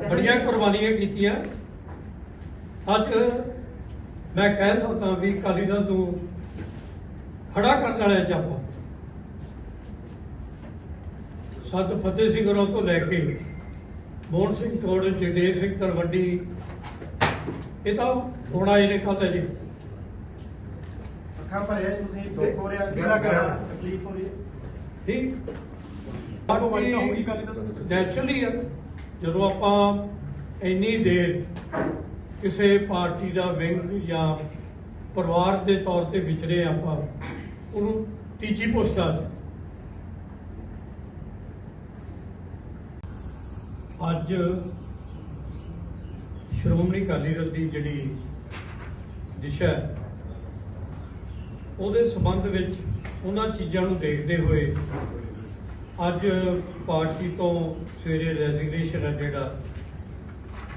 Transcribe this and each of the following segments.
ਬੜੀਆਂ ਕੁਰਬਾਨੀਆਂ ਕੀਤੀਆਂ। ਅੱਜ ਮੈਂ ਕਹਿ ਸਕਦਾ ਵੀ ਅਕਾਲੀ ਦਲ ਨੂੰ ਖੜਾ ਕਰਨ ਵਾਲੇ ਚਾਪਾ ਸਤ ਫਤਿਹ ਸਿੰਘ ਹੋਰਾਂ ਤੋਂ ਲੈ ਕੇ ਮੋਹਨ ਸਿੰਘ ਤੋੜ ਜਗਦੇਵ ਸਿੰਘ ਤਲਵੰਡੀ ਇਹ ਤਾਂ ਹੁਣ ਆਏ ਨੇ ਕੱਲ੍ਹ ਜੀ ਅੱਖਾਂ ਭਰਿਆ ਤੁਸੀਂ ਦੁੱਖ ਹੋ ਰਿਹਾ ਕਿਹੜਾ ਕਰਿਆ ਤਕਲੀਫ ਹੋ ਰਹੀ ਹੈ। ਠੀਕ ਬਾਕੀ ਨੈਚੁਰਲੀ ਆ। ਜਦੋਂ ਆਪਾਂ ਇੰਨੀ ਦੇਰ ਕਿਸੇ ਪਾਰਟੀ ਦਾ ਵਿੰਗ ਜਾਂ ਪਰਿਵਾਰ ਦੇ ਤੌਰ ਤੇ ਵਿਚਰੇ ਆਪਾਂ, ਉਹਨੂੰ ਤੀਜੀ ਪੁਸ਼ਤ ਆ ਅੱਜ ਸ਼੍ਰੋਮਣੀ ਅਕਾਲੀ ਦਲ ਦੀ ਜਿਹੜੀ ਦਿਸ਼ਾ ਉਹਦੇ ਸੰਬੰਧ ਵਿੱਚ ਉਹਨਾਂ ਚੀਜ਼ਾਂ ਨੂੰ ਦੇਖਦੇ ਹੋਏ ਅੱਜ ਪਾਰਟੀ ਤੋਂ ਸਵੇਰੇ ਰੈਜ਼ਿਗਨੇਸ਼ਨ ਹੈ ਜਿਹੜਾ,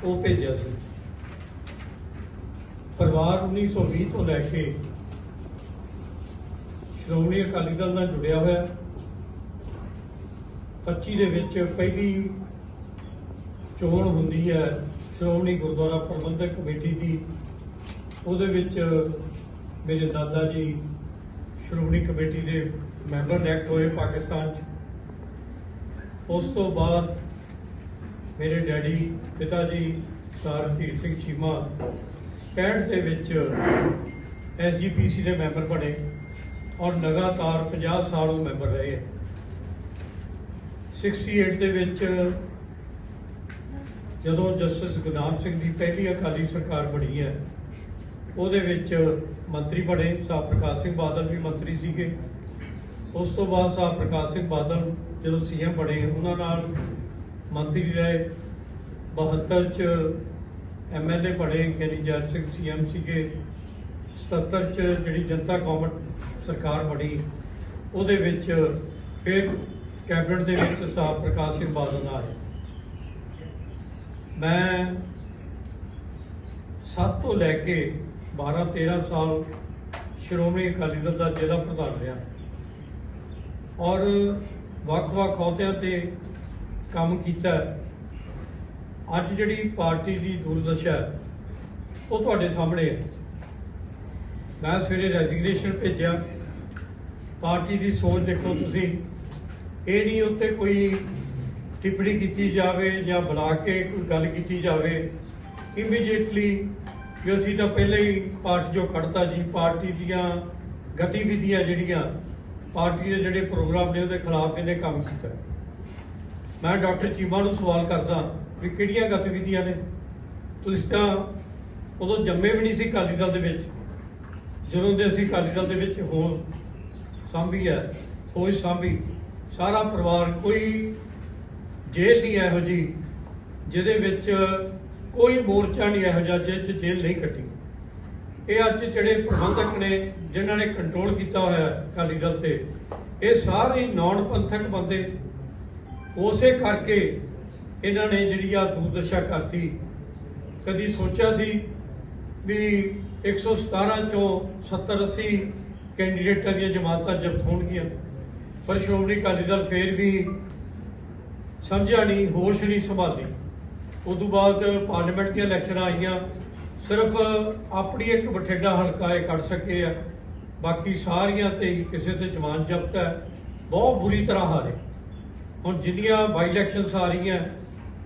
ਉਹ ਭੇਜਿਆ ਸੀ। ਪਰਿਵਾਰ 1920 ਤੋਂ ਲੈ ਕੇ ਸ਼੍ਰੋਮਣੀ ਅਕਾਲੀ ਦਲ ਨਾਲ ਜੁੜਿਆ ਹੋਇਆ। ਹੈ। 25 ਦੇ ਵਿੱਚ ਪਹਿਲੀ ਚੋਣ ਹੁੰਦੀ ਹੈ ਸ਼੍ਰੋਮਣੀ ਗੁਰਦੁਆਰਾ ਪ੍ਰਬੰਧਕ ਕਮੇਟੀ ਦੀ। ਉਹਦੇ ਵਿੱਚ ਮੇਰੇ ਦਾਦਾ ਜੀ ਸ਼੍ਰੋਮਣੀ ਕਮੇਟੀ ਦੇ ਮੈਂਬਰ ਇਲੈਕਟ ਹੋਏ ਪਾਕਿਸਤਾਨ 'ਚ। ਉਸ ਤੋਂ ਬਾਅਦ ਮੇਰੇ ਡੈਡੀ, ਪਿਤਾ ਜੀ ਸਰ ਸਿੰਘ ਚੀਮਾ 65 ਦੇ ਵਿੱਚ ਐਸਜੀਪੀਸੀ ਦੇ ਮੈਂਬਰ ਬਣੇ ਔਰ ਲਗਾਤਾਰ 50 ਸਾਲ ਉਹ ਮੈਂਬਰ ਰਹੇ 68 ਦੇ ਵਿੱਚ ਜਦੋਂ ਜਸਟਿਸ ਗੁਰਨਾਮ ਸਿੰਘ ਦੀ ਪਹਿਲੀ ਅਕਾਲੀ ਸਰਕਾਰ ਬਣੀ ਹੈ, ਉਹਦੇ ਵਿੱਚ ਮੰਤਰੀ ਬਣੇ ਸਾਹਿਬ ਪ੍ਰਕਾਸ਼ ਸਿੰਘ ਬਾਦਲ ਵੀ ਮੰਤਰੀ ਸੀਗੇ। ਉਸ ਤੋਂ ਬਾਅਦ ਸਾਹਿਬ ਪ੍ਰਕਾਸ਼ ਸਿੰਘ ਬਾਦਲ ਜਦੋਂ ਸੀਐਮ ਬਣੇ, ਉਹਨਾਂ ਨਾਲ ਮੰਤਰੀ ਰਹੇ 72 ਚ ਐਮਐਲਏ ਬਣੇ, ਗਿਆਨੀ ਜੈਲ ਸਿੰਘ ਸੀਐਮ ਸੀਗੇ 77 ਚ ਜਿਹੜੀ ਜਨਤਾ ਕੌਮਟ ਸਰਕਾਰ ਬਣੀ, ਉਹਦੇ ਵਿੱਚ ਫਿਰ ਕੈਬਨਿਟ ਦੇ ਵਿੱਚ ਸਾਹਿਬ ਪ੍ਰਕਾਸ਼ ਸਿੰਘ ਬਾਦਲ ਆਏ ਮੈਂ 7 ਤੋਂ ਲੈ ਕੇ 12 13 ਸਾਲ ਸ਼੍ਰੋਮਣੀ ਅਕਾਲੀ ਦਲ ਦਾ ਜ਼ਿਲ੍ਹਾ ਪ੍ਰਧਾਨ ਰਿਹਾ। ਔਰ ਵੱਖ-ਵੱਖ ਅਹੁਦਿਆਂ ਤੇ ਕੰਮ ਕੀਤਾ। ਅੱਜ ਜਿਹੜੀ ਪਾਰਟੀ ਦੀ ਦੁਰਦਸ਼ਾ, ਉਹ ਤੁਹਾਡੇ ਸਾਹਮਣੇ ਹੈ। ਮੈਂ ਸਵੇਰੇ ਰੈਜ਼ਿਗਨੇਸ਼ਨ ਭੇਜਿਆ। ਪਾਰਟੀ ਦੀ ਸੋਚ ਦੇਖੋ ਤੁਸੀਂ। ਇਹ ਨਹੀਂ ਉੱਤੇ ਕੋਈ ਟਿੱਪਣੀ ਕੀਤੀ ਜਾਵੇ ਜਾਂ ਬੁਲਾ ਕੇ ਕੋਈ ਗੱਲ ਕੀਤੀ ਜਾਵੇ। ਇਮੀਡੀਏਟਲੀ ਕਿ ਅਸੀਂ ਤਾਂ ਪਹਿਲਾਂ ਹੀ ਪਾਰਟੀ ਜੋ ਕੱਢਤਾ ਜੀ, ਪਾਰਟੀ ਦੀਆਂ ਗਤੀਵਿਧੀਆਂ ਜਿਹੜੀਆਂ ਪਾਰਟੀ ਦੇ ਜਿਹੜੇ ਪ੍ਰੋਗਰਾਮ ਨੇ ਉਹਦੇ ਖਿਲਾਫ ਇਹਨੇ ਕੰਮ ਕੀਤਾ। ਮੈਂ ਡਾਕਟਰ ਚੀਮਾ ਨੂੰ ਸਵਾਲ ਕਰਦਾ ਵੀ ਕਿਹੜੀਆਂ ਗਤੀਵਿਧੀਆਂ ਨੇ? ਤੁਸੀਂ ਤਾਂ ਉਦੋਂ ਜੰਮੇ ਵੀ ਨਹੀਂ ਸੀ ਅਕਾਲੀ ਦਲ ਦੇ ਵਿੱਚ। ਜਦੋਂ ਦੇ ਅਸੀਂ ਅਕਾਲੀ ਦਲ ਦੇ ਵਿੱਚ ਹੋਂ ਸਾਂਭੀ ਹੈ ਹੋਸ਼ ਸਾਂਭੀ, ਸਾਰਾ ਪਰਿਵਾਰ ਕੋਈ ਜੇਲ੍ਹ ਨਹੀਂ ਇਹੋ ਜੀ ਜਿਹਦੇ ਵਿੱਚ ਕੋਈ ਮੋਰਚਾ ਨਹੀਂ ਇਹੋ ਜਿਹਾ, ਜਿਹਦੇ ਚ ਜੇਲ੍ਹ ਨਹੀਂ ਕੱਟੀ। ਇਹ ਅੱਜ ਜਿਹੜੇ ਪ੍ਰਬੰਧਕ ਨੇ, ਜਿਨ੍ਹਾਂ ਨੇ ਕੰਟਰੋਲ ਕੀਤਾ ਹੋਇਆ ਅਕਾਲੀ ਦਲ ਤੇ, ਇਹ ਸਾਰੇ ਨੌਨ ਪੰਥਕ ਬੰਦੇ, ਉਸੇ ਕਰਕੇ ਇਹਨਾਂ ਨੇ ਜਿਹੜੀ ਆ ਦੂਰਦਸ਼ਾ ਕਰਤੀ। ਕਦੀ ਸੋਚਿਆ ਸੀ ਵੀ 117 ਚੋਂ 70 80 ਕੈਂਡੀਡੇਟਾਂ ਦੀਆਂ ਜਮਾਤਾਂ ਜ਼ਬਤ ਹੋਣਗੀਆਂ, ਪਰ ਸ਼੍ਰੋਮਣੀ ਅਕਾਲੀ ਦਲ ਫੇਰ ਵੀ ਸਮਝਿਆ ਨਹੀਂ, ਹੋਸ਼ ਨਹੀਂ ਸੰਭਾਲੀ। ਉਸ ਤੋਂ ਬਾਅਦ ਪਾਰਲੀਮੈਂਟ ਦੀਆਂ ਇਲੈਕਸ਼ਨਾਂ ਆਈਆਂ ਸਿਰਫ ਆਪਣੀ ਇੱਕ ਬਠਿੰਡਾ ਹਲਕਾ ਇਹ ਕੱਢ ਸਕੇ ਆ। ਬਾਕੀ ਸਾਰੀਆਂ ਤੇ ਹੀ ਕਿਸੇ ਤੇ ਜਮਾਨ ਜ਼ਬਤ ਹੈ। ਬਹੁਤ ਬੁਰੀ ਤਰ੍ਹਾਂ ਹਾਰੇ। ਹੁਣ ਜਿੰਨੀਆਂ ਬਾਈ ਇਲੈਕਸ਼ਨਸ ਆ ਰਹੀਆਂ,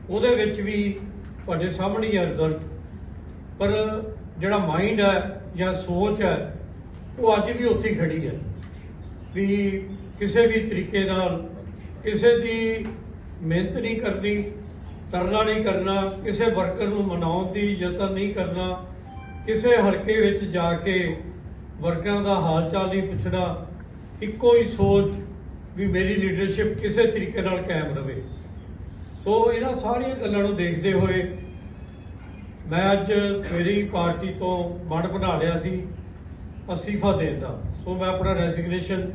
ਉਹਦੇ ਵਿੱਚ ਵੀ ਤੁਹਾਡੇ ਸਾਹਮਣੇ ਹੀ ਰਿਜ਼ਲਟ ਪਰ ਜਿਹੜਾ ਮਾਈਂਡ ਹੈ ਜਾਂ ਸੋਚ ਹੈ, ਉਹ ਅੱਜ ਵੀ ਉੱਥੇ ਹੀ ਖੜੀ ਹੈ। ਵੀ ਕਿਸੇ ਵੀ ਤਰੀਕੇ ਨਾਲ ਕਿਸੇ ਦੀ ਮਿਹਨਤ ਨਹੀਂ ਕਰਨੀ ਤਰਲਾ ਨਹੀਂ ਕਰਨਾ, ਕਿਸੇ ਵਰਕਰ ਨੂੰ ਮਨਾਉਣ ਦੀ ਯਤਨ ਨਹੀਂ ਕਰਨਾ, ਕਿਸੇ ਹਲਕੇ ਵਿੱਚ ਜਾ ਕੇ ਵਰਕਰਾਂ ਦਾ ਹਾਲ ਚਾਲ ਨਹੀਂ ਪੁੱਛਣਾ, ਇੱਕੋ ਹੀ ਸੋਚ ਵੀ ਮੇਰੀ ਲੀਡਰਸ਼ਿਪ ਕਿਸੇ ਤਰੀਕੇ ਨਾਲ ਕਾਇਮ ਰਵੇ। ਸੋ ਇਹਨਾਂ ਸਾਰੀਆਂ ਗੱਲਾਂ ਨੂੰ ਦੇਖਦੇ ਹੋਏ ਮੈਂ ਅੱਜ ਸਵੇਰੇ ਪਾਰਟੀ ਤੋਂ ਮਨ ਬਣਾ ਲਿਆ ਸੀ, ਅਸਤੀਫਾ ਦੇਣ ਦਾ। ਸੋ ਮੈਂ ਆਪਣਾ ਰੈਜ਼ਿਗਨੇਸ਼ਨ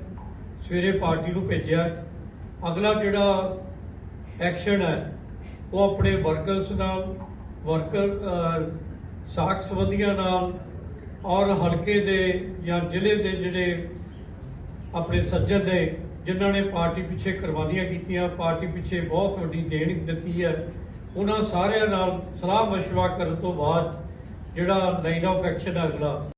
ਸਵੇਰੇ ਪਾਰਟੀ ਨੂੰ ਭੇਜਿਆ। ਅਗਲਾ ਜਿਹੜਾ ਐਕਸ਼ਨ ਹੈ ਉਹ ਆਪਣੇ ਵਰਕਰਸ ਨਾਲ ਵਰਕਰ ਅਹ, ਸਾਕ ਸੰਬੰਧੀਆਂ ਨਾਲ ਔਰ ਹਲਕੇ ਦੇ ਜਾਂ ਜ਼ਿਲ੍ਹੇ ਦੇ ਜਿਹੜੇ ਆਪਣੇ ਸੱਜਣ ਨੇ ਜਿਨ੍ਹਾਂ ਨੇ ਪਾਰਟੀ ਪਿੱਛੇ ਕੁਰਬਾਨੀਆਂ ਕੀਤੀਆਂ ਪਾਰਟੀ ਪਿੱਛੇ ਬਹੁਤ ਵੱਡੀ ਦੇਣ ਦਿੱਤੀ ਹੈ ਉਹਨਾਂ ਸਾਰਿਆਂ ਨਾਲ ਸਲਾਹ ਮਸ਼ਵਰਾ ਕਰਨ ਤੋਂ ਬਾਅਦ ਜਿਹੜਾ ਲਾਈਨ ਆਫ ਐਕਸ਼ਨ ਅਗਲਾ।